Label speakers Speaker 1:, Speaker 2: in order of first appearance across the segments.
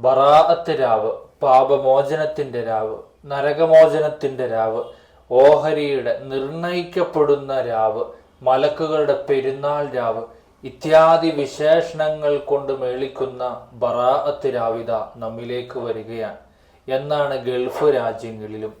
Speaker 1: ബറാഅത്ത് രാവ് പാപമോചനത്തിന്റെ രാവ് നരകമോചനത്തിന്റെ രാവ് ഓഹരിയുടെ നിർണയിക്കപ്പെടുന്ന രാവ് മലക്കുകളുടെ പെരുന്നാൾ രാവ് ഇത്യാദി വിശേഷണങ്ങൾ കൊണ്ട് മേളിക്കുന്ന ബറാഅത്ത് രാവിത നമ്മിലേക്ക് വരികയാണ്. എന്നാണ് ഗൾഫ് രാജ്യങ്ങളിലും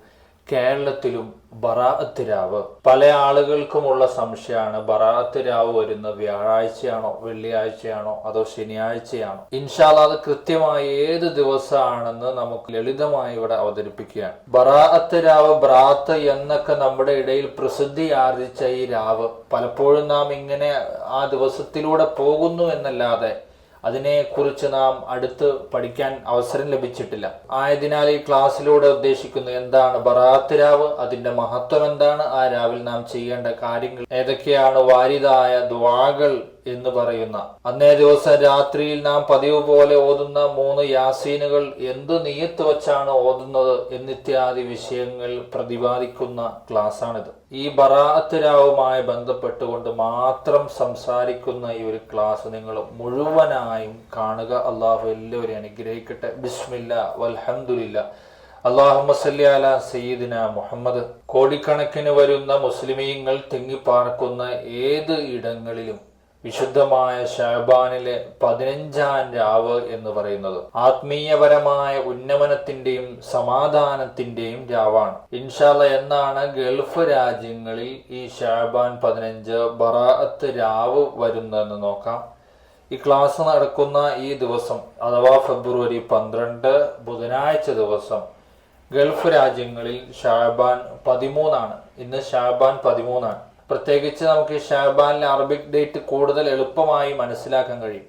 Speaker 1: കേരളത്തിലും ബറാഅത്ത് രാവ്. പല ആളുകൾക്കുമുള്ള സംശയമാണ് ബറാഅത്ത് രാവ് വരുന്ന വ്യാഴാഴ്ചയാണോ വെള്ളിയാഴ്ചയാണോ അതോ ശനിയാഴ്ചയാണോ. ഇൻഷാല്ല അത് കൃത്യമായി ഏത് ദിവസമാണെന്ന് നമുക്ക് ലളിതമായി ഇവിടെ അവതരിപ്പിക്കുകയാണ്. ബറാഅത്ത് രാവ് ബ്രാത്ത് എന്നൊക്കെ നമ്മുടെ ഇടയിൽ പ്രസിദ്ധി ആർജിച്ച ഈ രാവ് പലപ്പോഴും നാം ഇങ്ങനെ ആ ദിവസത്തിലൂടെ പോകുന്നു എന്നല്ലാതെ അതിനെക്കുറിച്ച് നാം അടുത്ത് പഠിക്കാൻ അവസരം ലഭിച്ചിട്ടില്ല. ആയതിനാൽ ഈ ക്ലാസ്സിലൂടെ ഉദ്ദേശിക്കുന്നു എന്താണ്? ബറാത്ത് രാവ് അതിന്റെ മഹത്വം എന്താണ്? ആ രാവിൽ നാം ചെയ്യേണ്ട കാര്യങ്ങൾ ഏതൊക്കെയാണ്? വാരിതായ ദ്വാകൾ എന്ന് പറയുന്ന. അന്നേ ദിവസം രാത്രിയിൽ നാം പതിവ് പോലെ ഓതുന്ന മൂന്ന് യാസീനുകൾ എന്ത് നീയത്ത് വച്ചാണ് ഓതുന്നത് എന്നിത്യാദി വിഷയങ്ങൾ പ്രതിപാദിക്കുന്ന ക്ലാസ്സാണിത്. ഈ ബറാഅത്ത് രാവുമായി ബന്ധപ്പെട്ടുകൊണ്ട് മാത്രം സംസാരിക്കുന്ന ഈ ഒരു ക്ലാസ് നിങ്ങൾ മുഴുവനായും കാണുക. അള്ളാഹു എല്ലാവരെയും അനുഗ്രഹിക്കട്ടെ. ബിസ്മില്ല വൽഹന്ദില്ല അള്ളാഹുമ്മ സല്ലി സയ്യിദിന മുഹമ്മദ്. കോടിക്കണക്കിന് വരുന്ന മുസ്ലിമീങ്ങൾ തിങ്ങിപ്പാർക്കുന്ന ഏത് ഇടങ്ങളിലും വിശുദ്ധമായ ഷാബാനിലെ പതിനഞ്ചാം രാവ് എന്ന് പറയുന്നത് ആത്മീയപരമായ ഉന്നമനത്തിന്റെയും സമാധാനത്തിന്റെയും രാവാണ്. ഇൻഷാല്ല എന്നാണ് ഗൾഫ് രാജ്യങ്ങളിൽ ഈ ഷാബാൻ പതിനഞ്ച് ബറാഅത്ത് രാവ് വരുന്നതെന്ന് നോക്കാം. ഈ ക്ലാസ് നടക്കുന്ന ഈ ദിവസം അഥവാ ഫെബ്രുവരി പന്ത്രണ്ട് ബുധനാഴ്ച ദിവസം ഗൾഫ് രാജ്യങ്ങളിൽ ഷാബാൻ പതിമൂന്നാണ്. ഇന്ന് ഷാബാൻ പതിമൂന്നാണ്. പ്രത്യേകിച്ച് നമുക്ക് ഷാബാനിലെ അറബിക് ഡേറ്റ് കൂടുതൽ എളുപ്പമായി മനസ്സിലാക്കാൻ കഴിയും.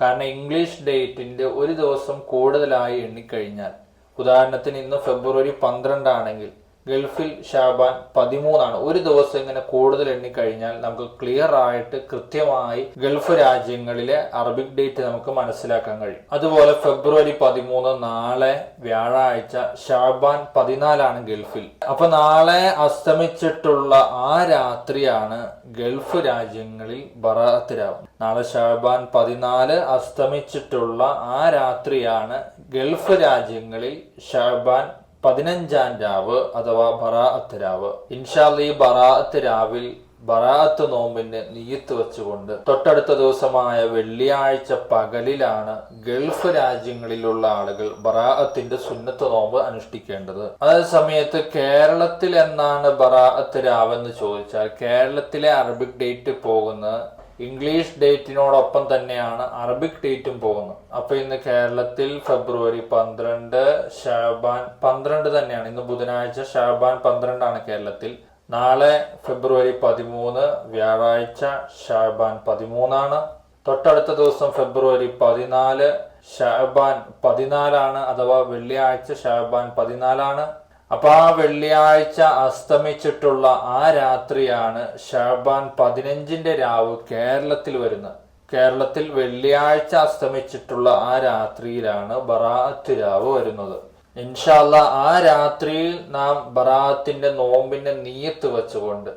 Speaker 1: കാരണം ഇംഗ്ലീഷ് ഡേറ്റിന്റെ ഒരു ദിവസം കൂടുതലായി എണ്ണിക്കഴിഞ്ഞാൽ. ഉദാഹരണത്തിന് ഇന്ന് ഫെബ്രുവരി പന്ത്രണ്ടാണെങ്കിൽ ഗൾഫിൽ ഷാബാൻ പതിമൂന്നാണ്. ഒരു ദിവസം ഇങ്ങനെ കൂടുതൽ എണ്ണിക്കഴിഞ്ഞാൽ നമുക്ക് ക്ലിയർ ആയിട്ട് കൃത്യമായി ഗൾഫ് രാജ്യങ്ങളിലെ അറബിക് ഡേറ്റ് നമുക്ക് മനസ്സിലാക്കാൻ കഴിയും. അതുപോലെ ഫെബ്രുവരി പതിമൂന്ന് നാളെ വ്യാഴാഴ്ച ഷാബാൻ പതിനാലാണ് ഗൾഫിൽ. അപ്പൊ നാളെ അസ്തമിച്ചിട്ടുള്ള ആ രാത്രിയാണ് ഗൾഫ് രാജ്യങ്ങളിൽ ബറാത്തിരാവും രാവ്. നാളെ ഷാബാൻ പതിനാല് അസ്തമിച്ചിട്ടുള്ള ആ രാത്രിയാണ് ഗൾഫ് രാജ്യങ്ങളിൽ ഷാബാൻ പതിനഞ്ചാം രാവ് അഥവാ ബറാഅത്ത് രാവ്. ഇൻഷാല്ലി ബറാഅത്ത് രാവിൽ ബറാഅത്ത് നോമ്പിന് നീയത്ത് വെച്ചുകൊണ്ട് തൊട്ടടുത്ത ദിവസമായ വെള്ളിയാഴ്ച പകലിലാണ് ഗൾഫ് രാജ്യങ്ങളിലുള്ള ആളുകൾ ബറാഅത്തിന്റെ സുന്നത്ത് നോമ്പ് അനുഷ്ഠിക്കേണ്ടത്. അതേ സമയത്ത് കേരളത്തിൽ എന്നാണ് ബറാഅത്ത് രാവെന്ന് ചോദിച്ചാൽ കേരളത്തിലെ അറബിക് ഡേറ്റ് പോകുന്നത് ഇംഗ്ലീഷ് ഡേറ്റിനോടൊപ്പം തന്നെയാണ് അറബിക് ഡേറ്റും പോകുന്നത്. അപ്പൊ ഇന്ന് കേരളത്തിൽ ഫെബ്രുവരി പന്ത്രണ്ട് ഷാബാൻ പന്ത്രണ്ട് തന്നെയാണ്. ഇന്ന് ബുധനാഴ്ച ഷാബാൻ പന്ത്രണ്ടാണ് കേരളത്തിൽ. നാളെ ഫെബ്രുവരി പതിമൂന്ന് വ്യാഴാഴ്ച ഷാബാൻ പതിമൂന്നാണ്. തൊട്ടടുത്ത ദിവസം ഫെബ്രുവരി പതിനാല് ഷാബാൻ പതിനാലാണ് അഥവാ വെള്ളിയാഴ്ച ഷാബാൻ പതിനാലാണ്. അപ്പൊ ആ വെള്ളിയാഴ്ച അസ്തമിച്ചിട്ടുള്ള ആ രാത്രിയാണ് ഷാബാൻ പതിനഞ്ചിന്റെ രാവ് കേരളത്തിൽ വരുന്നത്. കേരളത്തിൽ വെള്ളിയാഴ്ച അസ്തമിച്ചിട്ടുള്ള ആ രാത്രിയിലാണ് ബറാത്ത് രാവ് വരുന്നത്. ഇൻഷാല്ല ആ രാത്രിയിൽ നാം ബറാത്തിന്റെ നോമ്പിന്റെ നീയത്ത് വെച്ചുകൊണ്ട്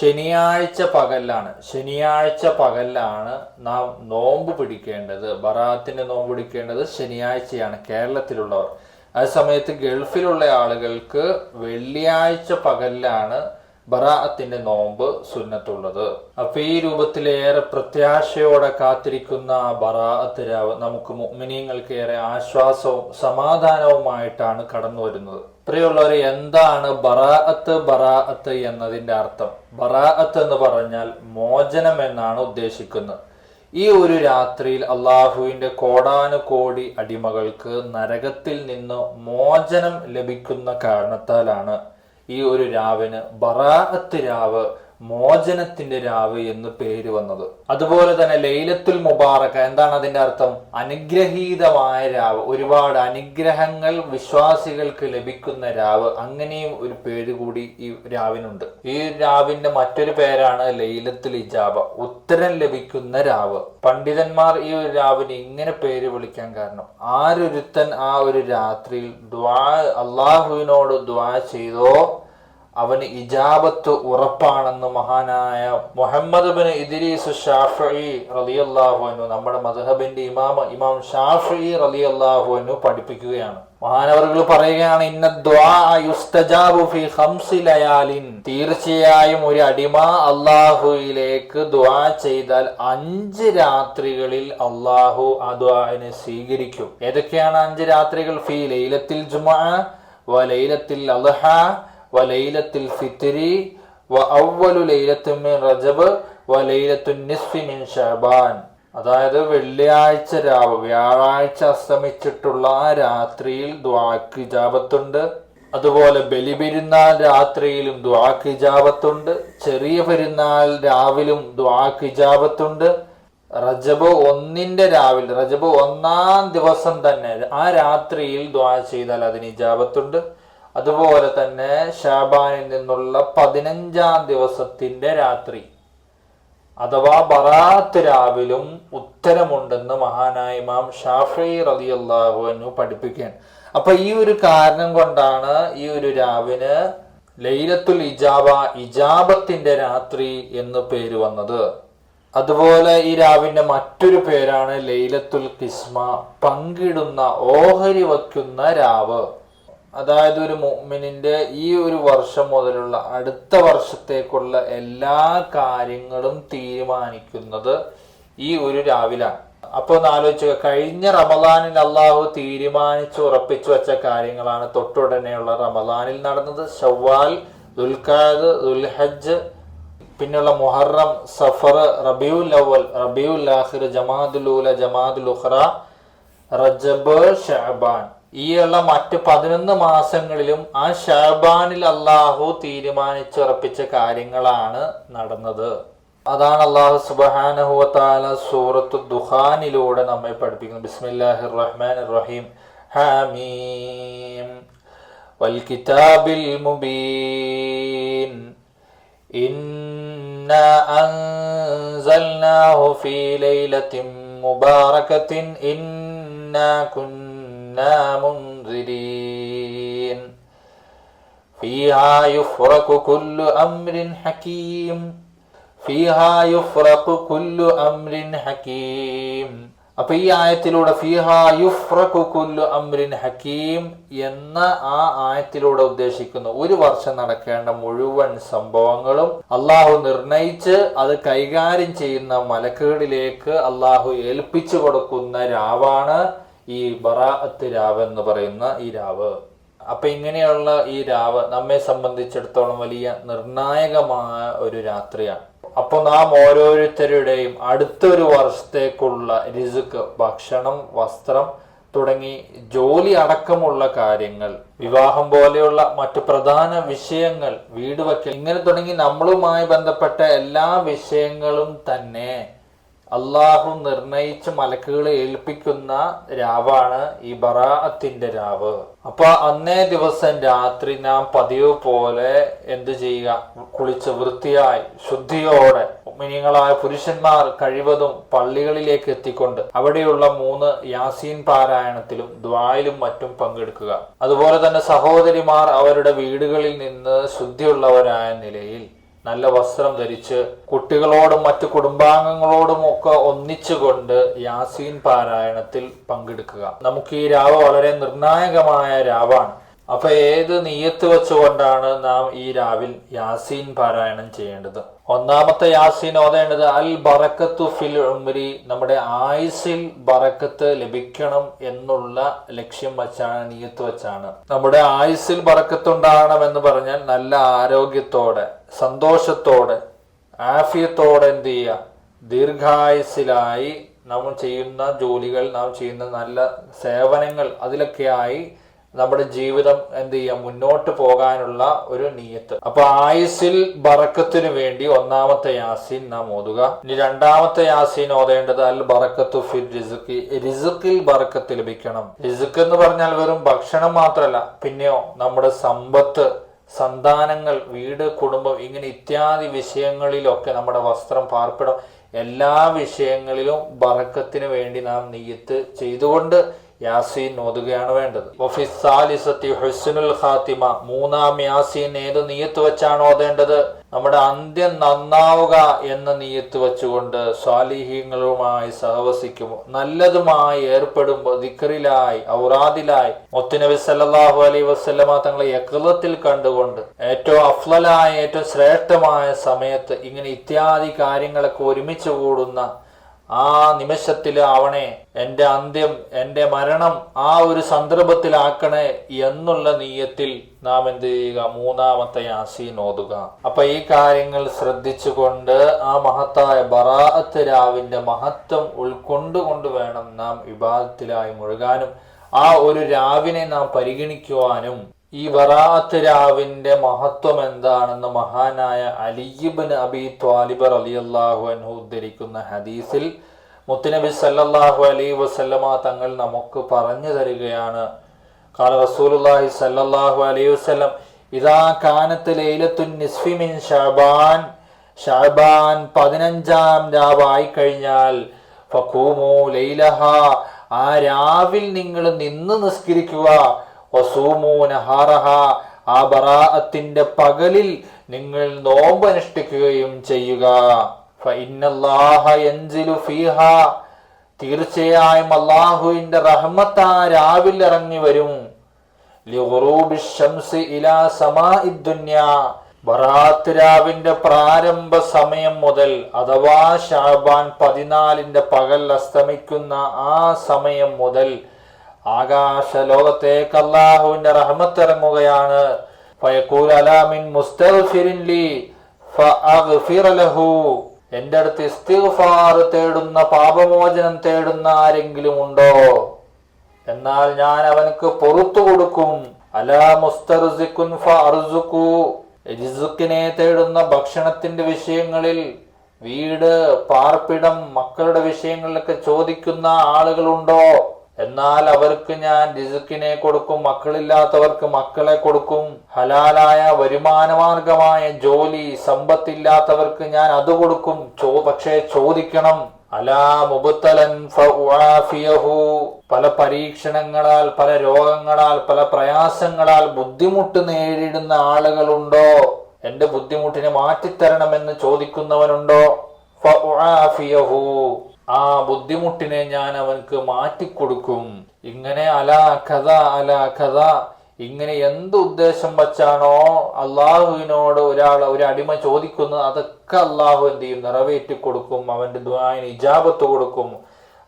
Speaker 1: ശനിയാഴ്ച പകലാണ് ശനിയാഴ്ച പകലാണ് നാം നോമ്പ് പിടിക്കേണ്ടത്. ബറാത്തിന്റെ നോമ്പ് പിടിക്കേണ്ടത് ശനിയാഴ്ചയാണ് കേരളത്തിലുള്ളവർ. ആ സമയത്ത് ഗൾഫിലുള്ള ആളുകൾക്ക് വെള്ളിയാഴ്ച പകലിലാണ് ബറാഅത്തിന്റെ നോമ്പ് സുന്നത്തുള്ളത്. അപ്പൊ ഈ രൂപത്തിലേറെ പ്രത്യാശയോടെ കാത്തിരിക്കുന്ന ബറാഅത്ത് രാവ് നമുക്ക് മുഅ്മിനീങ്ങൾക്ക് ഏറെ ആശ്വാസവും സമാധാനവുമായിട്ടാണ് കടന്നു വരുന്നത്. പ്രിയമുള്ളവരെ എന്താണ് ബറാഅത്ത് ബറാഅത്ത് എന്നതിന്റെ അർത്ഥം? ബറാഅത്ത് എന്ന് പറഞ്ഞാൽ മോചനം എന്നാണ് ഉദ്ദേശിക്കുന്നത്. ഈ ഒരു രാത്രിയിൽ അള്ളാഹുവിന്റെ കോടാനുകോടി അടിമകൾക്ക് നരകത്തിൽ നിന്ന് മോചനം ലഭിക്കുന്ന കാരണത്താലാണ് ഈ ഒരു രാവിന് ബറാഅത്ത് രാവ് മോചനത്തിന്റെ രാവ് എന്ന് പേര് വന്നത്. അതുപോലെ തന്നെ ലൈലത്തുൽ മുബാറക്ക എന്താണ് അതിന്റെ അർത്ഥം? അനുഗ്രഹീതമായ രാവ്. ഒരുപാട് അനുഗ്രഹങ്ങൾ വിശ്വാസികൾക്ക് ലഭിക്കുന്ന രാവ്. അങ്ങനെയും ഒരു പേര് കൂടി ഈ രാവിനുണ്ട്. ഈ രാവിന്റെ മറ്റൊരു പേരാണ് ലൈലത്തുൽ ഇജാബ. ഉത്തരം ലഭിക്കുന്ന രാവ്. പണ്ഡിതന്മാർ ഈ ഒരു രാവിന് ഇങ്ങനെ പേര് വിളിക്കാൻ കാരണം ആരൊരുത്തൻ ആ ഒരു രാത്രിയിൽ ദ്വാ അള്ളാഹുവിനോട് ദ്വാ ചെയ്തോ അവന് ഇജാബത്ത് ഉറപ്പാണെന്ന് മഹാനായ മുഹമ്മദ് ബിൻ ഇദ്രീസ് ഷാഫി റളിയല്ലാഹു അൻഹു നമ്മുടെ മദ്ഹബിന്റെ ഇമാമ ഇമാം ഷാഫി റളിയല്ലാഹു അൻഹു പഠിപ്പിക്കുകയാണ്. മഹാനവറുകൾ പറയുകയാണ് ഇന്ന. തീർച്ചയായും ഒരു അടിമ അള്ളാഹുയിലേക്ക് ദ്വാ ചെയ്താൽ അഞ്ച് രാത്രികളിൽ അള്ളാഹു ആ ദ്വാനെ സ്വീകരിക്കും. ഏതൊക്കെയാണ് അഞ്ച് രാത്രികൾ? ഫി ലൈലത്തിൽ ജുമാ വ ലൈലത്തിൽ അൽഹ വ മിൻ റജബ് അതായത് വെള്ളിയാഴ്ച രാവ് വ്യാഴാഴ്ച അസ്തമിച്ചിട്ടുള്ള ആ രാത്രിയിൽ ദ്വാക്ക് ഇജാബത്തുണ്ട്. അതുപോലെ ബലിപെരുന്നാൾ രാത്രിയിലും ദ്വാക്ക് ഇജാബത്തുണ്ട്. ചെറിയ പെരുന്നാൾ രാവിലും ദ്വാക്ക് ഇജാബത്തുണ്ട്. റജബ് ഒന്നിന്റെ രാവിലെ റജബ് ഒന്നാം ദിവസം തന്നെ ആ രാത്രിയിൽ ദ്വാ ചെയ്താൽ അതിന് ഇജാബത്തുണ്ട്. അതുപോലെ തന്നെ ഷാബാനിൽ നിന്നുള്ള പതിനഞ്ചാം ദിവസത്തിന്റെ രാത്രി. അഥവാ ബറാത്ത് രാവിലും ഉത്തരമുണ്ടെന്ന് മഹാനായ ഇമാം ഷാഫി റളിയല്ലാഹു അൻഹു പഠിപ്പിക്കുകയാണ്. അപ്പൊ ഈ ഒരു കാരണം കൊണ്ടാണ് ഈ ഒരു രാവിന് ലൈലത്തുൽ ഇജാബ ഇജാബത്തിന്റെ രാത്രി എന്ന് പേര് വന്നത്. അതുപോലെ ഈ രാവിന്റെ മറ്റൊരു പേരാണ് ലൈലത്തുൽ കിസ്മ പങ്കിടുന്ന ഓഹരി വയ്ക്കുന്ന രാവ്. അതായത് ഒരു മുഅ്മിനിന്റെ ഈ ഒരു വർഷം മുതലുള്ള അടുത്ത വർഷത്തേക്കുള്ള എല്ലാ കാര്യങ്ങളും തീരുമാനിക്കുന്നത് ഈ ഒരു രാവിലാണ്. അപ്പൊ ഒന്ന് ആലോചിക്കുക കഴിഞ്ഞ റമദാനിൽ അള്ളാഹു തീരുമാനിച്ചു ഉറപ്പിച്ചു വെച്ച കാര്യങ്ങളാണ് തൊട്ടുടനെയുള്ള റമദാനിൽ നടന്നത്. ഷവ്വാൽ ദുൽഖാദ് ദുൽഹജ്ജ് പിന്നുള്ള മുഹറം സഫർ റബിയുൽ അവൽ റബിയുൽ ആഖിർ ജമാദുൽ ഉല ജമാദുൽ ഉഹ്റ റജബ് ഷഅബാൻ. ഈ ഉള്ള മറ്റ് പതിനൊന്ന് മാസങ്ങളിലും ആ ഷാബാനിൽ അള്ളാഹു തീരുമാനിച്ചുറപ്പിച്ച കാര്യങ്ങളാണ് നടന്നത് അതാണ് അള്ളാഹു സുബാനഹുവത്താല സൂറത്തു ദുഹാനിലൂടെ നമ്മെ പഠിപ്പിക്കുന്നത് ബിസ്മില്ലാഹിർ റഹ്മാൻ റഹീം ഹാമീം വൽകിതാബിൽ മുബീൻ إنا أنزلناه في ليلة مباركة إنا كنا منذرين فيها يفرق كل أمر حكيم فيها يفرق كل أمر حكيم അപ്പൊ ഈ ആയത്തിലൂടെ ഫിഹ യുഫ്രഖു കുല്ലു അംരിൻ ഹക്കീം എന്ന ആ ആയത്തിലൂടെ ഉദ്ദേശിക്കുന്നു ഒരു വർഷം നടക്കേണ്ട മുഴുവൻ സംഭവങ്ങളും അള്ളാഹു നിർണയിച്ച് അത് കൈകാര്യം ചെയ്യുന്ന മലക്കുകളിലേക്ക് അള്ളാഹു ഏൽപ്പിച്ചു കൊടുക്കുന്ന രാവാണ് ഈ ബറാഅത്ത് രാവ് എന്ന് പറയുന്ന ഈ രാവ്. അപ്പൊ ഇങ്ങനെയുള്ള ഈ രാവ് നമ്മെ സംബന്ധിച്ചിടത്തോളം വലിയ നിർണായകമായ ഒരു രാത്രിയാണ്. അപ്പൊ നാം ഓരോരുത്തരുടെയും അടുത്തൊരു വർഷത്തേക്കുള്ള രിസുക്ക് ഭക്ഷണം വസ്ത്രം തുടങ്ങി ജോലി അടക്കമുള്ള കാര്യങ്ങൾ വിവാഹം പോലെയുള്ള മറ്റു പ്രധാന വിഷയങ്ങൾ വീട് വയ്ക്കൽ ഇങ്ങനെ തുടങ്ങി നമ്മളുമായി ബന്ധപ്പെട്ട എല്ലാ വിഷയങ്ങളും തന്നെ അള്ളാഹു നിർണയിച്ച് മലക്കുകളെ ഏൽപ്പിക്കുന്ന രാവാണ് ഈ ബറാഅത്തിന്റെ രാവ്. അപ്പൊ അന്നേ ദിവസം രാത്രി നാം പതിവ് പോലെ എന്ത് ചെയ്യുക? കുളിച്ച് വൃത്തിയായി ശുദ്ധിയോടെ മിനിങ്ങളായ പുരുഷന്മാർ കഴിവതും പള്ളികളിലേക്ക് എത്തിക്കൊണ്ട് അവിടെയുള്ള മൂന്ന് യാസീൻ പാരായണത്തിലും ദ്വായിലും മറ്റും പങ്കെടുക്കുക. അതുപോലെ തന്നെ സഹോദരിമാർ അവരുടെ വീടുകളിൽ നിന്ന് ശുദ്ധിയുള്ളവരായ നിലയിൽ നല്ല വസ്ത്രം ധരിച്ച് കുട്ടികളോടും മറ്റു കുടുംബാംഗങ്ങളോടും ഒക്കെ ഒന്നിച്ചുകൊണ്ട് യാസീൻ പാരായണത്തിൽ പങ്കെടുക്കുക. നമുക്ക് ഈ രാവ് വളരെ നിർണായകമായ രാവാണ്. അപ്പൊ ഏത് നീയത്ത് വെച്ചുകൊണ്ടാണ് നാം ഈ രാവിൽ യാസീൻ പാരായണം ചെയ്യേണ്ടത്? ഒന്നാമത്തെ യാസീൻ ഓതേണ്ടത് അൽ ബറക്കത്തു ഫിൽ ഉമരി നമ്മുടെ ആയുസിൽ ബറക്കത്ത് ലഭിക്കണം എന്നുള്ള ലക്ഷ്യം വെച്ചാണ് നീയത്ത് വെച്ചാണ്. നമ്മുടെ ആയുസിൽ ബറക്കത്ത് ഉണ്ടാകണം എന്ന് പറഞ്ഞാൽ നല്ല ആരോഗ്യത്തോടെ സന്തോഷത്തോടെ ആഫിയത്തോടെ എന്ത് ചെയ്യുക? ദീർഘായുസിലായി നാം ചെയ്യുന്ന ജോലികൾ നാം ചെയ്യുന്ന നല്ല സേവനങ്ങൾ അതിലൊക്കെയായി നമ്മുടെ ജീവിതം എന്ത് ചെയ്യാം? മുന്നോട്ട് പോകാനുള്ള ഒരു നീയത്ത്. അപ്പൊ ആയുസിൽ ബറക്കത്തിന് വേണ്ടി ഒന്നാമത്തെ യാസീൻ നാം ഓതുക. ഇനി രണ്ടാമത്തെ യാസീൻ ഓതേണ്ടത് അൽ ബറക്കത്തു ഫിർ റിസുക്കി റിസുക്കിൽ ബറക്കത്ത് ലഭിക്കണം. റിസുക്ക് എന്ന് പറഞ്ഞാൽ വെറും ഭക്ഷണം മാത്രമല്ല പിന്നെയോ നമ്മുടെ സമ്പത്ത് സന്താനങ്ങൾ വീട് കുടുംബം ഇങ്ങനെ ഇത്യാദി വിഷയങ്ങളിലൊക്കെ നമ്മുടെ വസ്ത്രം പാർപ്പിടം എല്ലാ വിഷയങ്ങളിലും ബറക്കത്തിന് വേണ്ടി നാം നീയത്ത് ചെയ്തുകൊണ്ട് യാസീൻ ഓതുകയാണ് വേണ്ടത്. ഒഫിസാലിസത്തി ഹുസ്നുൽ ഖാത്തിമ മൂന്നാം യാസീൻ ഏത് നീയത്ത് വെച്ചാണ് ഓതേണ്ടത്? നമ്മുടെ അന്ത്യം നന്നാവുക എന്ന നീയത്ത് വെച്ചുകൊണ്ട് സ്വാലിഹീങ്ങളുമായി സഹവസിക്കുമോ? നല്ലതുമായി ഏർപ്പെടുമ്പോൾ ദിക്കറിലായി ഔറാദിലായി. മുത്തുനബി സല്ലാഹു അലൈ വസല്ലമ തങ്ങളെ യക്കളത്തിൽ കണ്ടുകൊണ്ട് ഏറ്റവും അഫ്ലലായ ഏറ്റവും ശ്രേഷ്ഠമായ സമയത്ത് ഇങ്ങനെ ഇത്യാദി കാര്യങ്ങളൊക്കെ ഒരുമിച്ച് കൂടുന്ന ആ നിമിഷത്തിൽ ആവണേ എന്റെ അന്ത്യം എന്റെ മരണം ആ ഒരു സന്ദർഭത്തിലാക്കണേ എന്നുള്ള നീയത്തിൽ നാം എന്ത് ചെയ്യുക? മൂന്നാമത്തെ യാസീൻ ഓതുക. അപ്പൊ ഈ കാര്യങ്ങൾ ശ്രദ്ധിച്ചുകൊണ്ട് ആ മഹത്തായ ബറാഅത്ത് രാവിന്റെ മഹത്വം ഉൾക്കൊണ്ടുകൊണ്ട് വേണം നാം വിവാദത്തിലായി മുഴുകാനും. ആ ഒരു രാവിനെ നാം പരിഗണിക്കുവാനും ഈ വറാത്ത് രാവിന്റെ മഹത്വം എന്താണെന്ന് മഹാനായ അലിയിബിൻ അബി ത്വാലിബ് റലിയല്ലാഹു അൻഹു ഉദ്ധരിക്കുന്ന ഹദീസിൽ മുത്തുനബി സല്ലല്ലാഹു അലൈ വസല്ലമ തങ്ങൾ നമുക്ക് പറഞ്ഞു തരികയാണ്. കാല റസൂലുല്ലാഹി സല്ലല്ലാഹു അലൈ വസ്ലം ഇതാ കാനത്ത് ലൈലത്തുൻ നിസ്ഫി മിൻ ഷാബാൻ ഷാബാൻ പതിനഞ്ചാം രാവായി കഴിഞ്ഞാൽ ഫഖൂമു ലൈലഹ ആ രാവിൽ നിങ്ങൾ നിന്ന് നിസ്കരിക്കുക വസൂമു നഹാറഹ ആ ബറാഅത്തിന്റെ പകലിൽ നിങ്ങൾ നോമ്പ് അനുഷ്ഠിക്കുകയും ചെയ്യുക. തീർച്ചയായും അള്ളാഹുവിന്റെ റഹ്മത്ത് ആ രാവിൽ ഇറങ്ങി വരും. രാവിന്റെ പ്രാരംഭ സമയം മുതൽ അഥവാ ഷാബാൻ പതിനാലിന്റെ പകൽ അസ്തമിക്കുന്ന ആ സമയം മുതൽ ആകാശ ലോകത്തേക്ക് അള്ളാഹുവിന്റെ റഹമത്തിറങ്ങുകയാണ് എന്റെ അടുത്ത് ഇസ്തിഗ്ഫാർ തേടുന്ന പാപമോചനം തേടുന്ന ആരെങ്കിലും ഉണ്ടോ? എന്നാൽ ഞാൻ അവനക്ക് പൊറത്തു കൊടുക്കും. അലാ മുസ്തർസിക്കുൻ തേടുന്ന ഭക്ഷണത്തിന്റെ വിഷയങ്ങളിൽ വീട് പാർപ്പിടം മക്കളുടെ വിഷയങ്ങളിലൊക്കെ ചോദിക്കുന്ന ആളുകളുണ്ടോ? എന്നാൽ അവർക്ക് ഞാൻ രിസുക്കിനെ കൊടുക്കും മക്കളില്ലാത്തവർക്ക് മക്കളെ കൊടുക്കും. ഹലാലായ വരുമാനമാർഗമായ ജോലി സമ്പത്തില്ലാത്തവർക്ക് ഞാൻ അത് കൊടുക്കും. ചോ പക്ഷേ ചോദിക്കണം. അലാ മുബുത്തലൻ പല പരീക്ഷണങ്ങളാൽ പല രോഗങ്ങളാൽ പല പ്രയാസങ്ങളാൽ ബുദ്ധിമുട്ട് നേരിടുന്ന ആളുകളുണ്ടോ? എന്റെ ബുദ്ധിമുട്ടിനെ മാറ്റിത്തരണമെന്ന് ചോദിക്കുന്നവനുണ്ടോ? ഫഉആഫിയഹു. ആ ബുദ്ധിമുട്ടിനെ ഞാൻ അവൻക്ക് മാറ്റിക്കൊടുക്കും. ഇങ്ങനെ അല കഥ അല കഥ ഇങ്ങനെ എന്ത് ഉദ്ദേശം വച്ചാണോ അള്ളാഹുവിനോട് ഒരാൾ ഒരു അടിമ ചോദിക്കുന്നത് അതൊക്കെ അള്ളാഹു എന്ത് ചെയ്യും? നിറവേറ്റി കൊടുക്കും അവന്റെ ദ്വായന ഇജാബത്ത് കൊടുക്കും.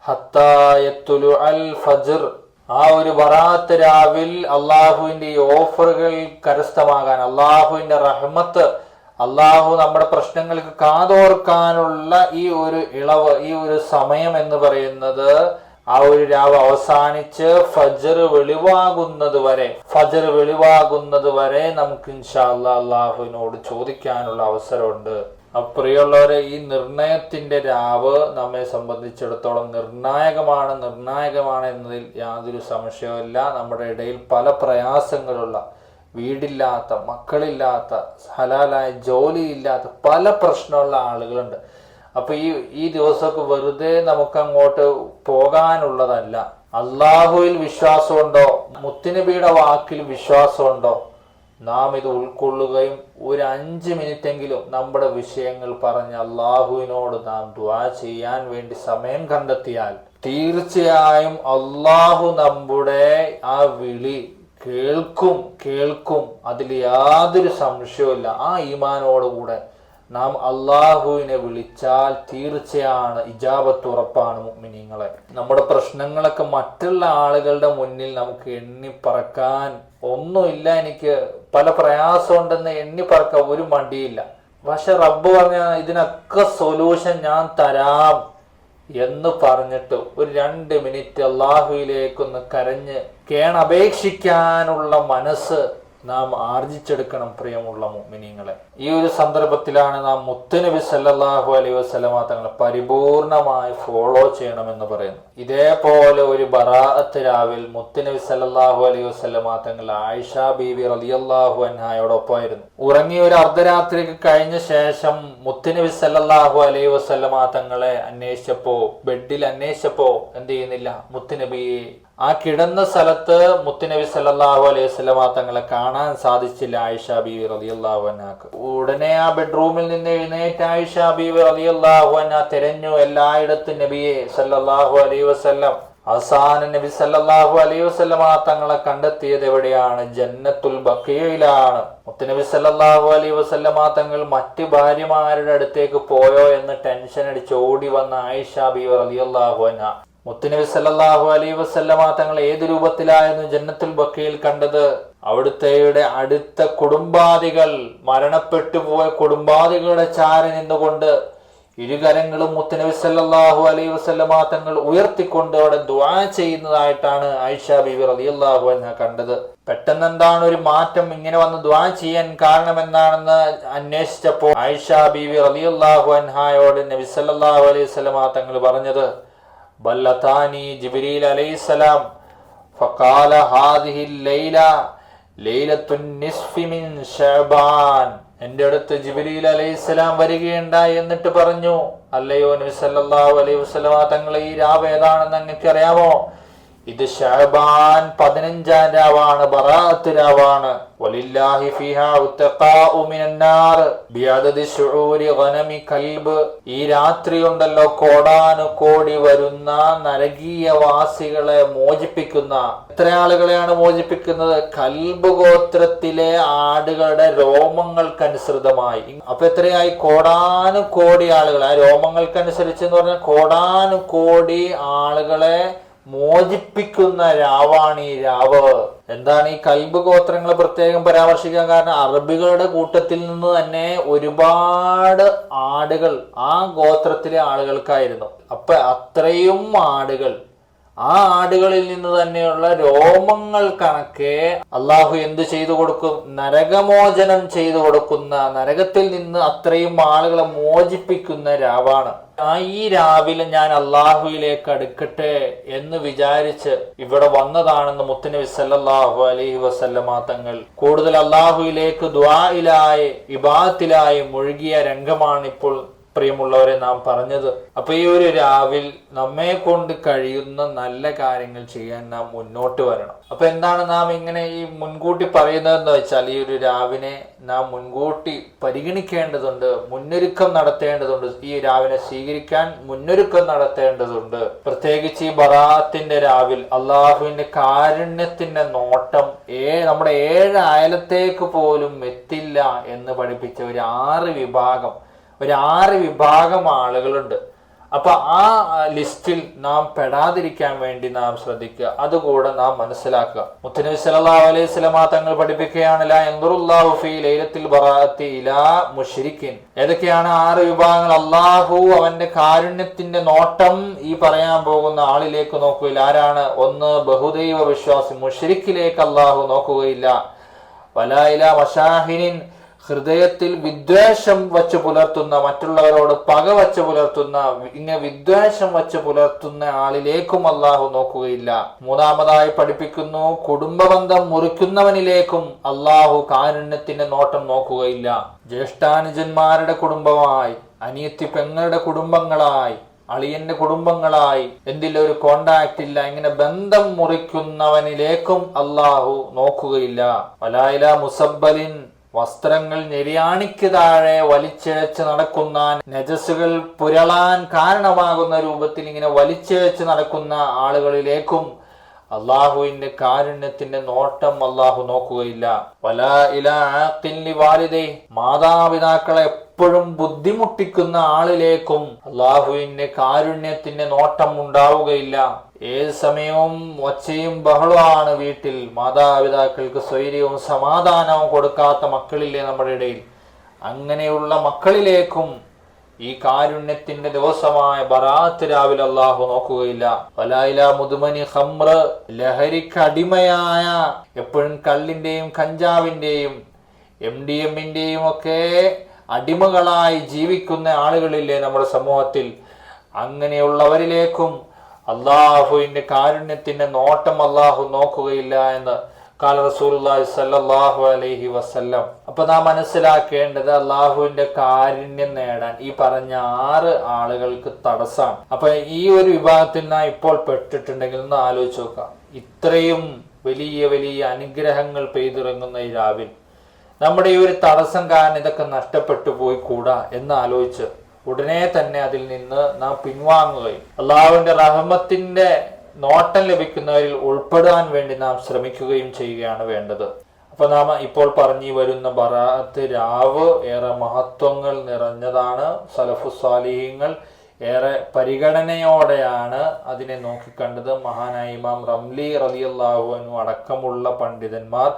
Speaker 1: ഹത്തായത്തുലു അൽ ഫജർ. ആ ഒരു വറാത്ത് രാവിൽ അള്ളാഹുവിന്റെ ഓഫറുകൾ കരസ്ഥമാകാൻ അള്ളാഹുവിന്റെ റഹ്മത്ത് അള്ളാഹു നമ്മുടെ പ്രശ്നങ്ങൾക്ക് കാതോർക്കാനുള്ള ഈ ഒരു ഇളവ് ഈ ഒരു സമയം എന്ന് പറയുന്നത് ആ ഒരു രാവ് അവസാനിച്ച് ഫജർ വെളിവാകുന്നത് വരെ ഫജർ വെളിവാകുന്നത് വരെ നമുക്ക് ഇൻഷാല്ല അള്ളാഹുവിനോട് ചോദിക്കാനുള്ള അവസരമുണ്ട്. പ്രിയമുള്ളവരെ ഈ നിർണയത്തിന്റെ രാവ് നമ്മെ സംബന്ധിച്ചിടത്തോളം നിർണായകമാണ് നിർണായകമാണ് എന്നതിൽ യാതൊരു സംശയവുമില്ല. നമ്മുടെ ഇടയിൽ പല പ്രയാസങ്ങളുള്ള വീടില്ലാത്ത മക്കളില്ലാത്ത ഹലാലായ ജോലിയില്ലാത്ത പല പ്രശ്നമുള്ള ആളുകളുണ്ട്. അപ്പൊ ഈ ഈ ദിവസമൊക്കെ വെറുതെ നമുക്ക് അങ്ങോട്ട് പോകാനുള്ളതല്ല. അള്ളാഹുവിൽ വിശ്വാസമുണ്ടോ? മുത്തുനബിയുടെ വാക്കിൽ വിശ്വാസമുണ്ടോ? നാം ഇത് ഉൾക്കൊള്ളുകയും ഒരു അഞ്ച് മിനിറ്റെങ്കിലും നമ്മുടെ വിഷയങ്ങൾ പറഞ്ഞ് അള്ളാഹുവിനോട് നാം ദ്വാ ചെയ്യാൻ വേണ്ടി സമയം കണ്ടെത്തിയാൽ തീർച്ചയായും അള്ളാഹു നമ്മുടെ ആ വിളി കേൾക്കും കേൾക്കും. അതിൽ യാതൊരു സംശയവുമില്ല. ആ ഈമാനോടുകൂടെ നാം അള്ളാഹുവിനെ വിളിച്ചാൽ തീർച്ചയാണ് ഇജാബത്ത് ഉറപ്പാണ് മിനിങ്ങളെ നമ്മുടെ പ്രശ്നങ്ങളൊക്കെ മറ്റുള്ള ആളുകളുടെ മുന്നിൽ നമുക്ക് എണ്ണി പറക്കാൻ ഒന്നുമില്ല. എനിക്ക് പല പ്രയാസമുണ്ടെന്ന് എണ്ണി പറക്കാൻ ഒരു മടിയില്ല. പക്ഷെ റബ്ബ് പറഞ്ഞ ഇതിനൊക്കെ സൊല്യൂഷൻ ഞാൻ തരാം. എന്ന് പറഞ്ഞിട്ട് ഒരു രണ്ട് മിനിറ്റ് അള്ളാഹുവിലേക്കൊന്ന് കരഞ്ഞ് കേണപേക്ഷിക്കാനുള്ള മനസ്സ് നാം ആർജിച്ചെടുക്കണം പ്രിയമുള്ള മിനിങ്ങളെ ഈ ഒരു സന്ദർഭത്തിലാണ് നാം മുത്തനബി സല്ലാഹു അലൈഹി വസല്ലമ തങ്ങളെ പരിപൂർണമായി ഫോളോ ചെയ്യണമെന്ന് പറയുന്നു ഇതേപോലെ ഒരു ബറാഅത്ത് രാവിൽ മുത്തനബി സല്ലാഹു അലൈഹി വസല്ലമ തങ്ങൾ ആയിഷ ബീവി റളിയല്ലാഹു അൻഹായോടൊപ്പമായിരുന്നു. ഉറങ്ങിയ ഒരു അർദ്ധരാത്രിക്ക് കഴിഞ്ഞ ശേഷം മുത്തനബി സല്ലാഹു അലൈഹി വസല്ലമ തങ്ങളെ അന്വേഷിച്ചപ്പോ ബെഡിൽ അന്വേഷിച്ചപ്പോ എന്ത് ചെയ്യുന്നില്ല മുത്തുനബിയെ ആ കിടന്ന സ്ഥലത്ത് മുത്തുനബി സല്ലാഹു അലൈഹി വസല്ലമ തങ്ങളെ കാണാൻ സാധിച്ചില്ല ആയിഷ ബീവി റളിയല്ലാഹു അൻഹാക്ക് ഉടനെ ആ ബെഡ്റൂമിൽ നിന്ന് എഴുന്നേറ്റ് ആയിഷ ബീവി റളിയല്ലാഹു അൻഹ തിരഞ്ഞു എല്ലായിടത്തും നബിയെ സല്ലാഹു അലൈഹി വസല്ലം. അവസാന നബി സല്ലാഹു അലൈഹി വസല്ലമ തങ്ങളെ കണ്ടെത്തിയത് എവിടെയാണ്? ജന്നത്തുൽ ബക്കിയയിലാണ് മുത്തുനബി സല്ലാഹു അലൈഹി വസല്ലമ തങ്ങൾ മറ്റ് ഭാര്യമാരുടെ അടുത്തേക്ക് പോയോ എന്ന് ടെൻഷൻ അടിച്ച് ഓടി വന്ന ആയിഷ ബീവി റളിയല്ലാഹു അൻഹ. മുത്തുനബി സല്ലാഹു അലൈ വസല്ലമ തങ്ങൾ ഏത് രൂപത്തിലായിരുന്നു ജന്നത്തുൽ ബക്കയിൽ കണ്ടത്? അവിടുത്തെയുടെ അടുത്ത കുടുംബാദികൾ മരണപ്പെട്ടു പോയ കുടുംബാദികളുടെ ചാര നിന്നുകൊണ്ട് ഇരുകരങ്ങളും മുത്തനബി സല്ലാഹു അലൈ വസല്ലമ തങ്ങൾ ഉയർത്തിക്കൊണ്ട് അവിടെ ദ്വാ ചെയ്യുന്നതായിട്ടാണ് ആയിഷ ബീവി റളിയല്ലാഹു എന്ന കണ്ടത്. പെട്ടെന്ന് എന്താണ് ഒരു മാറ്റം ഇങ്ങനെ വന്ന് ദ്വാ ചെയ്യാൻ കാരണം എന്താണെന്ന് അന്വേഷിച്ചപ്പോൾ ആയിഷ ബീവി റളിയല്ലാഹു അൻഹായോട് നബി സല്ലാഹു അലൈഹി വസല്ലമ തങ്ങൾ പറഞ്ഞത് ബല്ലതാനി ജിബ്രീൽ അലൈഹിസ്സലാം. ഫഖാല ഹാദിഹി ലൈല ലൈലത്തുൻ നിസ്ഫി മിൻ ശഅബാൻ. എന്റെ അടുത്ത് ജിബ്രീൽ അലൈഹിസ്സലാം വരികയുണ്ടായി എന്നിട്ട് പറഞ്ഞു അല്ലയോ നബി സല്ലല്ലാഹു അലൈഹി വസല്ലമ തങ്ങളെ ഈ രാവ് ഏതാണെന്ന് നിങ്ങൾക്ക് അറിയാമോ? ഇത് ഷാബാൻ പതിനഞ്ചാം രാവാണ് ബറാത്ത് രാവാണ്. വലില്ലാഹി ഫിഹാ ഉത്തഖാഉ മിനന്നാർ ബിഅദദി ശുഊരി ഗനമി കൽബ്. ഈ രാത്രി ഉണ്ടല്ലോ കോടാനു കോടി വരുന്ന നരകീയ വാസികളെ മോചിപ്പിക്കുന്ന. എത്ര ആളുകളെയാണ് മോചിപ്പിക്കുന്നത്? കൽബ് ഗോത്രത്തിലെ ആടുകളുടെ രോമങ്ങൾക്കനുസൃതമായി. അപ്പൊ എത്രയായി? കോടാനു കോടി ആളുകൾ. ആ രോമങ്ങൾക്കനുസരിച്ച് എന്ന് പറഞ്ഞാൽ കോടാനു കോടി ആളുകളെ മോചിപ്പിക്കുന്ന രാവാണ് ഈ രാവ്. എന്താണ് ഈ കൽബ് ഗോത്രങ്ങൾ പ്രത്യേകം പരാമർശിക്കാൻ കാരണം? അറബികളുടെ കൂട്ടത്തിൽ നിന്ന് തന്നെ ഒരുപാട് ആടുകൾ ആ ഗോത്രത്തിലെ ആളുകൾക്കായിരുന്നു. അപ്പൊ അത്രയും ആടുകൾ ആ ആടുകളിൽ നിന്ന് തന്നെയുള്ള രോമങ്ങൾ കണക്കെ അള്ളാഹു എന്ത് ചെയ്തു കൊടുക്കും? നരകമോചനം ചെയ്തു കൊടുക്കുന്ന നരകത്തിൽ നിന്ന് അത്രയും ആളുകളെ മോചിപ്പിക്കുന്ന രാവാണ്. ആ ഈ രാവിലെ ഞാൻ അള്ളാഹുവിലേക്ക് അടുക്കട്ടെ എന്ന് വിചാരിച്ച് ഇവിടെ വന്നതാണെന്ന് മുത്തനബി സല്ലല്ലാഹു അലൈഹി വസല്ലമ തങ്ങൾ കൂടുതൽ അള്ളാഹുവിലേക്ക് ദ്വായിലായി ഇബാത്തിലായി മുഴുകിയ രംഗമാണ് ഇപ്പോൾ പ്രിയമുള്ളവരെ നാം പറഞ്ഞത് അപ്പൊ ഈ ഒരു രാവിൽ നമ്മെ കൊണ്ട് കഴിയുന്ന നല്ല കാര്യങ്ങൾ ചെയ്യാൻ നാം മുന്നോട്ട് വരണം. അപ്പൊ എന്താണ് നാം ഇങ്ങനെ ഈ മുൻകൂട്ടി പറയുന്നതെന്ന് വെച്ചാൽ ഈ ഒരു രാവിനെ നാം മുൻകൂട്ടി പരിഗണിക്കേണ്ടതുണ്ട് മുന്നൊരുക്കം നടത്തേണ്ടതുണ്ട് ഈ രാവിനെ സ്വീകരിക്കാൻ മുന്നൊരുക്കം നടത്തേണ്ടതുണ്ട്. പ്രത്യേകിച്ച് ഈ ബറാത്തിന്റെ രാവിൽ അള്ളാഹുവിന്റെ കാരുണ്യത്തിന്റെ നോട്ടം ഏ നമ്മുടെ ഏഴ് അയലത്തേക്ക് പോലും എത്തില്ല എന്ന് പഠിപ്പിച്ച ഒരു ആറ് വിഭാഗം ഒരു ആറ് വിഭാഗം ആളുകളുണ്ട്. അപ്പൊ ആ ലിസ്റ്റിൽ നാം പെടാതിരിക്കാൻ വേണ്ടി നാം ശ്രദ്ധിക്കുക. അതുകൂടെ നാം മനസ്സിലാക്കുക. മുത്തനബി സല്ലല്ലാഹു അലൈഹി സ്വലമ തങ്ങൾ പഠിപ്പിക്കുകയാണ് ഏതൊക്കെയാണ് ആറ് വിഭാഗങ്ങൾ? അള്ളാഹു അവന്റെ കാരുണ്യത്തിന്റെ നോട്ടം ഈ പറയാൻ പോകുന്ന ആളിലേക്ക് നോക്കുകയില്ല. ആരാണ്? ഒന്ന് ബഹുദൈവ വിശ്വാസി മുശ്രിക്കിലേക്ക് അള്ളാഹു നോക്കുകയില്ല വലായില മഷാഹിനിൻ. ഹൃദയത്തിൽ വിദ്വേഷം വച്ച് പുലർത്തുന്ന മറ്റുള്ളവരോട് പക വച്ച് പുലർത്തുന്ന ഇങ്ങനെ വിദ്വേഷം വച്ച് പുലർത്തുന്ന ആളിലേക്കും അള്ളാഹു നോക്കുകയില്ല. മൂന്നാമതായി പഠിപ്പിക്കുന്നു കുടുംബബന്ധം മുറിക്കുന്നവനിലേക്കും അള്ളാഹു കാരുണ്യത്തിന്റെ നോട്ടം നോക്കുകയില്ല. ജ്യേഷ്ഠാനുജന്മാരുടെ കുടുംബമായി അനിയത്തി പെങ്ങളുടെ കുടുംബങ്ങളായി അളിയന്റെ കുടുംബങ്ങളായി എന്തില്ല ഒരു കോണ്ടാക്ട് ഇല്ല ഇങ്ങനെ ബന്ധം മുറിക്കുന്നവനിലേക്കും അള്ളാഹു നോക്കുകയില്ല. വലായില മുസബ്ബലിൻ വസ്ത്രങ്ങൾ നിര്യാണിക്ക് താഴെ വലിച്ചിഴച്ച് നടക്കുന്ന നജസ്സുകൾ പുരളാൻ കാരണമാകുന്ന രൂപത്തിൽ ഇങ്ങനെ വലിച്ചിഴച്ച് നടക്കുന്ന ആളുകളിലേക്കും അള്ളാഹുവിന്റെ കാരുണ്യത്തിന്റെ നോട്ടം അള്ളാഹു നോക്കുകയില്ല. വല ഇല ആഖില്ലി വാലിദൈ. മാതാപിതാക്കളെ എപ്പോഴും ബുദ്ധിമുട്ടിക്കുന്ന ആളിലേക്കും അള്ളാഹുവിന്റെ കാരുണ്യത്തിന്റെ നോട്ടം ഉണ്ടാവുകയില്ല. ഏത് സമയവും ഒച്ചയും ബഹളമാണ് വീട്ടിൽ. മാതാപിതാക്കൾക്ക് സ്വൈര്യവും സമാധാനവും കൊടുക്കാത്ത മക്കളില്ലേ നമ്മുടെ ഇടയിൽ? അങ്ങനെയുള്ള മക്കളിലേക്കും ഈ കാരുണ്യത്തിന്റെ ദിവസമായ ബറാത്ത് രാവിലെ അള്ളാഹു നോക്കുകയില്ല. വലായില മുതുമനി ഹമ്ര ലഹരിക്ക് അടിമയായ എപ്പോഴും കള്ളിന്റെയും കഞ്ചാവിന്റെയും എം ഡി എമ്മിന്റെയും ഒക്കെ അടിമകളായി ജീവിക്കുന്ന ആളുകളില്ലേ നമ്മുടെ സമൂഹത്തിൽ? അങ്ങനെയുള്ളവരിലേക്കും അള്ളാഹുവിന്റെ കാരുണ്യത്തിന്റെ നോട്ടം അള്ളാഹു നോക്കുകയില്ല എന്ന് കാല റസൂലുള്ളാഹി സല്ലാഹു അലൈഹി വസല്ലം. അപ്പൊ നാം മനസ്സിലാക്കേണ്ടത് അള്ളാഹുവിന്റെ കാരുണ്യം നേടാൻ ഈ പറഞ്ഞ ആറ് ആളുകൾക്ക് തടസ്സമാണ് അപ്പൊ ഈ ഒരു വിഭാഗത്തിൽ നാം ഇപ്പോൾ പെട്ടിട്ടുണ്ടെങ്കിൽ ഒന്ന് ആലോചിച്ച് നോക്കാം. ഇത്രയും വലിയ വലിയ അനുഗ്രഹങ്ങൾ പെയ്തിറങ്ങുന്ന ഈ രാവിൽ നമ്മുടെ ഈ ഒരു തടസ്സം കാരണം ഇതൊക്കെ നഷ്ടപ്പെട്ടു പോയി കൂടാ എന്ന് ആലോചിച്ച് ഉടനെ തന്നെ അതിൽ നിന്ന് നാം പിൻവാങ്ങുകയും അള്ളാഹുവിന്റെ റഹമത്തിന്റെ നോട്ടം ലഭിക്കുന്നവരിൽ ഉൾപ്പെടാൻ വേണ്ടി നാം ശ്രമിക്കുകയും ചെയ്യുകയാണ് വേണ്ടത്. അപ്പൊ നാം ഇപ്പോൾ പറഞ്ഞു വരുന്ന ബറാത്ത് രാവ് ഏറെ മഹത്വങ്ങൾ നിറഞ്ഞതാണ്. സലഫു സാലിഹ്യങ്ങൾ ഏറെ പരിഗണനയോടെയാണ് അതിനെ നോക്കിക്കണ്ടത്. മഹാനായ ഇമാം റംലി റലിയല്ലാഹു അടക്കമുള്ള പണ്ഡിതന്മാർ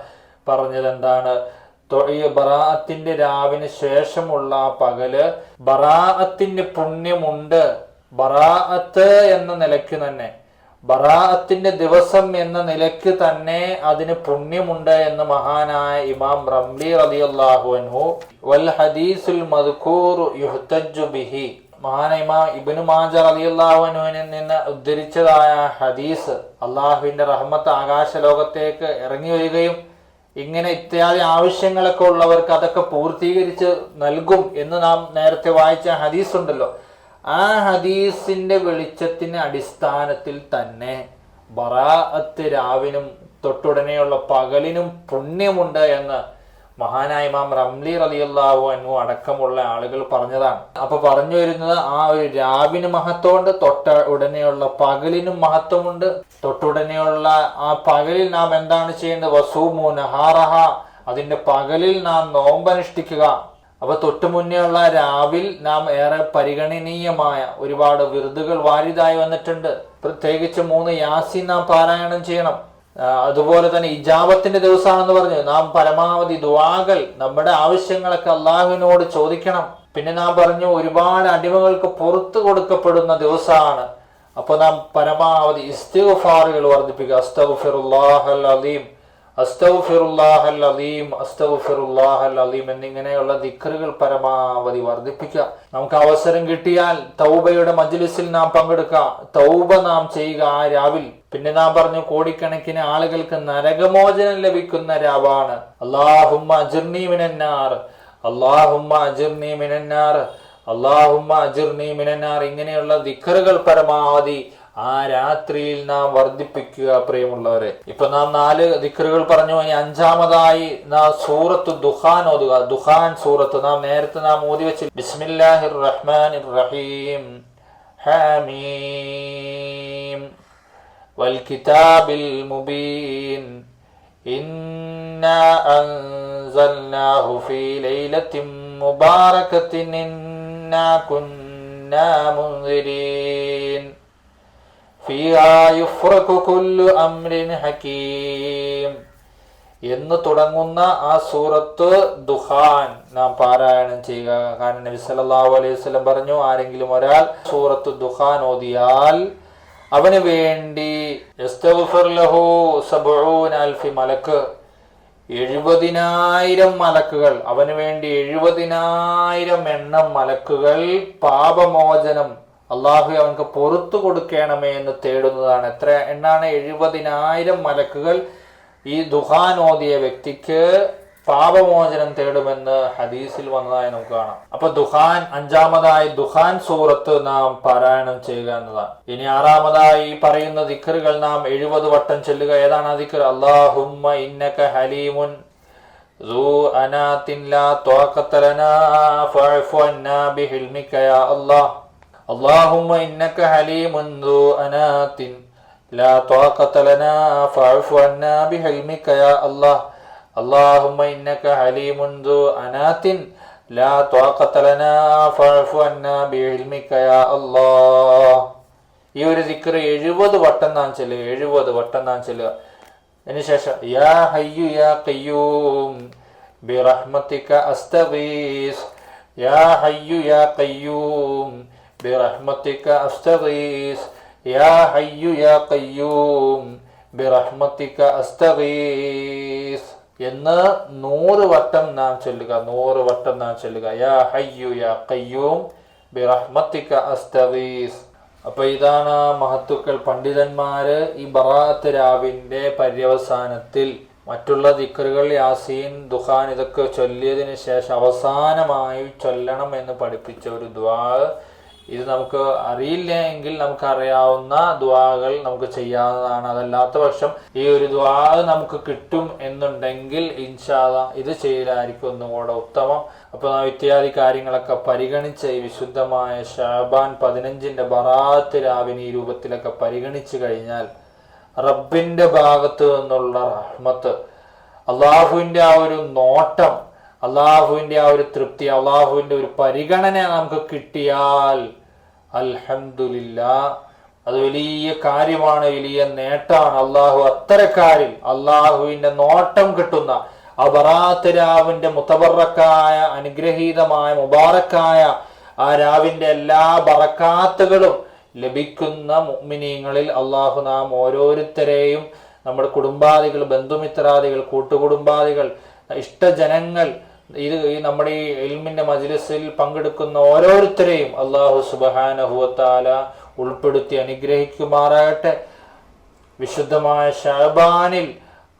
Speaker 1: പറഞ്ഞത് എന്താണ് തൊ- ബറാഅത്തിന്റെ രാവിന് ശേഷമുള്ള പകൽ ബറാഅത്തിന്റെ പുണ്യമുണ്ട്. ബറാഅത്ത് എന്ന നിലയ്ക്ക് തന്നെ. ബറാഅത്തിന്റെ ദിവസം എന്ന നിലയ്ക്ക് തന്നെ അതിന് പുണ്യമുണ്ട് എന്ന് മഹാനായ ഇമാം റംലി റളിയല്ലാഹു അൻഹു വൽ ഹദീസുൽ മദ്കൂർ യുഹ്തജ്ജു ബിഹി. മഹാനായ ഇമാം ഇബ്നു മാജ റളിയല്ലാഹു അൻഹുവിൽ നിന്ന് ഉദ്ധരിച്ചതായ ഹദീസ് അള്ളാഹുവിന്റെ റഹ്മത്ത് ആകാശ ലോകത്തേക്ക് ഇറങ്ങി വരികയും ഇങ്ങനെ ഇത്യാദി ആവശ്യങ്ങളൊക്കെ ഉള്ളവർക്ക് അതൊക്കെ പൂർത്തീകരിച്ച് നൽകും എന്ന് നാം നേരത്തെ വായിച്ച ഹദീസ് ഉണ്ടല്ലോ ആ ഹദീസിന്റെ വെളിച്ചത്തിന് അടിസ്ഥാനത്തിൽ തന്നെ ബറാഅത്ത് രാവിനും തൊട്ടുടനെയുള്ള പകലിനും പുണ്യമുണ്ട് എന്ന് മഹാനായ ഇമാം റംലി റളിയല്ലാഹു അൻഹു അടക്കമുള്ള ആളുകൾ പറഞ്ഞതാണ്. അപ്പൊ പറഞ്ഞു വരുന്നത് ആ ഒരു രാവിന് മഹത്വമുണ്ട് തൊട്ട ഉടനെയുള്ള പകലിനും മഹത്വമുണ്ട്. തൊട്ടുടനെയുള്ള ആ പകലിൽ നാം എന്താണ് ചെയ്യേണ്ടത്? വസൂമു നഹാറഹ അതിന്റെ പകലിൽ നാം നോമ്പനുഷ്ഠിക്കുക. അപ്പൊ തൊട്ടു മുന്നേയുള്ള രാവിൽ നാം ഏറെ പരിഗണനീയമായ ഒരുപാട് വിരുദുകൾ വാരിതായി വന്നിട്ടുണ്ട്. പ്രത്യേകിച്ച് മൂന്ന് യാസി നാം പാരായണം ചെയ്യണം. അതുപോലെ തന്നെ ഇജാബത്തിന്റെ ദിവസമാണെന്ന് പറഞ്ഞു. നാം പരമാവധി ദുവാകൾ നമ്മുടെ ആവശ്യങ്ങളൊക്കെ അള്ളാഹുവിനോട് ചോദിക്കണം. പിന്നെ നാം പറഞ്ഞു ഒരുപാട് അടിമകൾക്ക് പുറത്തു കൊടുക്കപ്പെടുന്ന ദിവസമാണ്. അപ്പൊ നാം പരമാവധി ഇസ്തിഫാറുകൾ വർദ്ധിപ്പിക്കുക. അസ്തഗ്ഫിറുല്ലാഹൽ അലീം. അസ്തഗ്ഫിറുല്ലാഹൽ അലീം അസ്തഗ്ഫിറുല്ലാഹൽ അലീം എന്നിങ്ങനെയുള്ള ദിക്റുകൾ പരമാവധി വർദ്ധിപ്പിക്കുക. നമുക്ക് അവസരം കിട്ടിയാൽ തൗബയുടെ മജ്ലിസിൽ നാം പങ്കെടുക്കുക തൗബ നാം ചെയ്യുക ആ രാവിൽ. പിന്നെ നാം പറഞ്ഞു കോടിക്കണക്കിന് ആളുകൾക്ക് നരകമോചനം ലഭിക്കുന്ന രാവാണ്. അള്ളാഹുമ്മ അജിർനി മിനന്നാർ. മിനന്നാർ. മിനന്നാർ. ഇങ്ങനെയുള്ള ദിക്കറുകൾ പരമാവധി ആ രാത്രിയിൽ നാം വർദ്ധിപ്പിക്കുക പ്രിയമുള്ളവരെ ഇപ്പൊ നാം നാല് ദിക്കറുകൾ പറഞ്ഞു ഇനി അഞ്ചാമതായി നാം സൂറത്ത് ദുഖാൻ ഓതുക ദുഖാൻ സൂറത്ത് നാം നേരത്തെ നാം ഓതി വെച്ച് ബിസ്മില്ലാഹിർ റഹ്മാനിർ റഹീം ഹാമീം والكتاب المبين إنا أنزلناه في ليلة مباركة إنا كنا منذرين എന്ന് തുടങ്ങുന്ന ആ സൂറത്ത് ദുഹാൻ നാം പാരായണം ചെയ്യുക. കാരണം നബി സല്ലല്ലാഹു അലൈഹി വസല്ലം പറഞ്ഞു ആരെങ്കിലും ഒരാൾ സൂറത്ത് ദുഹാൻ ഓതിയാൽ അവന് വേണ്ടി അൽഫി മലക്ക് എഴുപതിനായിരം മലക്കുകൾ അവന് വേണ്ടി എഴുപതിനായിരം എണ്ണം മലക്കുകൾ പാപമോചനം അള്ളാഹു അവൻക്ക് പുറത്തു കൊടുക്കണമേ എന്ന് തേടുന്നതാണ്. എത്ര? എണ്ണാണ് എഴുപതിനായിരം മലക്കുകൾ ഈ ദുഹാൻ ഓതിയ വ്യക്തിക്ക് പാപമോചനം തേടുമെന്ന് ഹദീസിൽ വന്നതായി നമുക്ക് കാണാം. അപ്പൊ ദുഹാൻ അഞ്ചാമതായി ദുഹാൻ സൂറത്ത് നാം പാരായണം ചെയ്യുക എന്നതാണ്. ഇനി ആറാമതായി പറയുന്ന ദിക്കറുകൾ നാം എഴുപത് വട്ടം ചെല്ലുക. ഏതാണ് ആ ദിക്കർ അള്ളാഹുമ്മ ഇന്നക ഹലീമുൻ ذو أنات لا طاقة لنا فاعف عنا بحلمك يا الله اللهم إنك حليم ذو أنات لا طاقة لنا فاعف عنا بحلمك يا الله اللهم إنك حليم ذو أنات لا طاقة لنا فاعف عنا بعلمك يا الله ഈ ഒരു ദിക്ർ എഴുപത് വട്ടം നാം ചെല്ലുക എഴുപത് വട്ടം നാം ചെല്ലുക അതിനുശേഷം യാ ഹയ്യു യാ ഖയ്യൂം ബിറഹ്മതിക അസ്തഗീസ് യാ ഹയ്യു യാ ഖയ്യൂം ബിറഹ്മതിക أستغيث യാ ഹയ്യു യാ ഖയ്യൂം. ബിറഹ്മതിക أستغيث എന്ന് നൂറ് വട്ടം നാം ചൊല്ലുക. നൂറ് വട്ടം നാം ചൊല്ലുക. യാ ഹയ്യു യാ കയ്യൂം ബിറഹ്മതിക അസ്തവീസ് അപ്പൊ ഇതാണ് മഹത്തുക്കൾ പണ്ഡിതന്മാര് ഈ ബറാത്ത് രാവിന്റെ പര്യവസാനത്തിൽ മറ്റുള്ള ദിക്കറുകൾ യാസീൻ ദുഹാൻ ഇതൊക്കെ ചൊല്ലിയതിന് ശേഷം അവസാനമായി ചൊല്ലണം എന്ന് പഠിപ്പിച്ച ഒരു ദ്വാ ഇത് നമുക്ക് അറിയില്ല എങ്കിൽ നമുക്ക് അറിയാവുന്ന ദ്വാകൾ നമുക്ക് ചെയ്യാവുന്നതാണ്. അതല്ലാത്ത പക്ഷം ഈ ഒരു ദ്വാ നമുക്ക് കിട്ടും എന്നുണ്ടെങ്കിൽ ഇൻഷാദ ഇത് ചെയ്യലായിരിക്കും ഒന്നും കൂടെ ഉത്തമം. അപ്പൊ നാം ഇത്യാദി കാര്യങ്ങളൊക്കെ പരിഗണിച്ച് ഈ വിശുദ്ധമായ ഷാബാൻ പതിനഞ്ചിന്റെ ബറാത്ത് രാവിനി രൂപത്തിലൊക്കെ പരിഗണിച്ചു കഴിഞ്ഞാൽ റബ്ബിന്റെ ഭാഗത്ത് നിന്നുള്ള റഹ്മത്ത് അള്ളാഹുവിന്റെ ആ ഒരു നോട്ടം അള്ളാഹുവിന്റെ ആ ഒരു തൃപ്തി അള്ളാഹുവിന്റെ ഒരു പരിഗണന നമുക്ക് കിട്ടിയാൽ അൽഹംദുലില്ല. അത് വലിയ കാര്യമാണ് വലിയ നേട്ടമാണ്. അള്ളാഹു അത്തരക്കാരിൽ അള്ളാഹുവിന്റെ നോട്ടം കിട്ടുന്ന അബറാത്ത് രാവിന്റെ മുത്തബറക്കായ അനുഗ്രഹീതമായ മുബാറക്കായ ആ രാവിന്റെ എല്ലാ ബറക്കാത്തുകളും ലഭിക്കുന്ന മുഅ്മിനീങ്ങളിൽ അള്ളാഹു നാം ഓരോരുത്തരെയും നമ്മുടെ കുടുംബാദികൾ ബന്ധുമിത്രാദികൾ കൂട്ടുകുടുംബാദികൾ ഇഷ്ടജനങ്ങൾ ഇത് ഈ നമ്മുടെ ഈ ഇൽമിന്റെ മജ്ലിസിൽ പങ്കെടുക്കുന്ന ഓരോരുത്തരെയും അള്ളാഹു സുബഹാനഹുവത്താല ഉൾപ്പെടുത്തി അനുഗ്രഹിക്കുമാറാകട്ടെ. വിശുദ്ധമായ ഷാബാനിൽ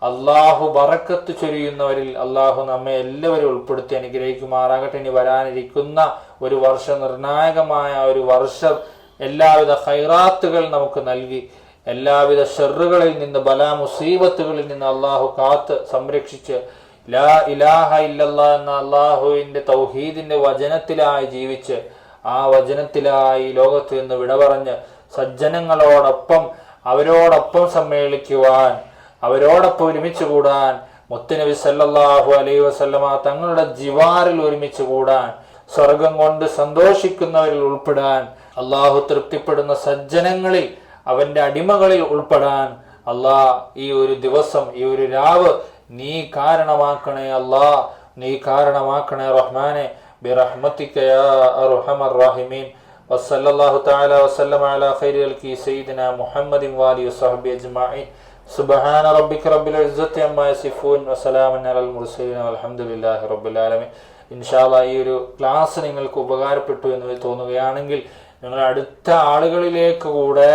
Speaker 1: അള്ളാഹു വറക്കത്ത് ചൊരിയുന്നവരിൽ അള്ളാഹു നമ്മെ എല്ലാവരും ഉൾപ്പെടുത്തി അനുഗ്രഹിക്കുമാറാകട്ടെ. ഇനി വരാനിരിക്കുന്ന ഒരു വർഷ നിർണായകമായ ഒരു വർഷം എല്ലാവിധ ഹൈറാത്തുകൾ നമുക്ക് നൽകി. എല്ലാവിധ ഷെറുകളിൽ നിന്ന് ബലാ മുസീബത്തുകളിൽ നിന്ന് അള്ളാഹു കാത്ത് സംരക്ഷിച്ച് ലാ ഇലാഹ ഇല്ലല്ല എന്ന അള്ളാഹുവിന്റെ തൗഹീദിന്റെ വചനത്തിലായി ജീവിച്ച് ആ വചനത്തിലായി ലോകത്ത് നിന്ന് വിട പറഞ്ഞ് സജ്ജനങ്ങളോടൊപ്പം അവരോടൊപ്പം സമ്മേളിക്കുവാൻ അവരോടൊപ്പം ഒരുമിച്ച് കൂടാൻ മുത്തനബി സല്ലാഹു അലൈ വസല്ലമ തങ്ങളുടെ ജിവാറിൽ ഒരുമിച്ച് കൂടാൻ സ്വർഗം കൊണ്ട് സന്തോഷിക്കുന്നവരിൽ ഉൾപ്പെടാൻ അള്ളാഹു തൃപ്തിപ്പെടുന്ന സജ്ജനങ്ങളിൽ അവന്റെ അടിമകളിൽ ഉൾപ്പെടാൻ അള്ളാഹ് ഈ ഒരു ദിവസം ഈ ഒരു രാവ് നീ കാരണമാക്കണേ അല്ലാ നീ കാരണമാക്കണേ റഹ്മാനെ برحمتك يا أرحم الراحمين وصلى الله تعالى وسلم على خير الكي سيدنا محمد وآله وصحبه أجمعين سبحان ربك رب العزة عما يصفون وسلام على المرسلين والحمد لله رب العالمين ഇൻഷാല്ല ഈ ഒരു ക്ലാസ് നിങ്ങൾക്ക് ഉപകാരപ്പെട്ടു എന്ന് തോന്നുകയാണെങ്കിൽ നിങ്ങൾ അടുത്ത ആളുകളിലേക്ക് കൂടെ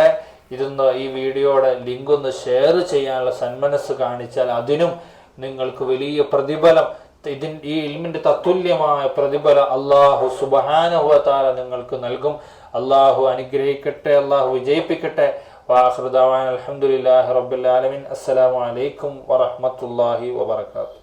Speaker 1: ഇതൊന്ന് ഈ വീഡിയോയുടെ ലിങ്ക് ഒന്ന് ഷെയർ ചെയ്യാനുള്ള സന്മനസ് കാണിച്ചാൽ അതിനും നിങ്ങൾക്ക് വലിയ പ്രതിഫലം. ഇതിൻ ഈ ഇൽമിന്റെ തത്തുല്യമായ പ്രതിഫല അള്ളാഹു സുബഹാനുഹത്താല നിങ്ങൾക്ക് നൽകും. അള്ളാഹു അനുഗ്രഹിക്കട്ടെ അള്ളാഹു വിജയിപ്പിക്കട്ടെ. വാഹൃദാൻ അലഹമുല്ലാ റബ്ബുലാലമിൻ അസ്സലാമു അലൈക്കും വറഹമത്തല്ലാഹി വബർക്കാത്തു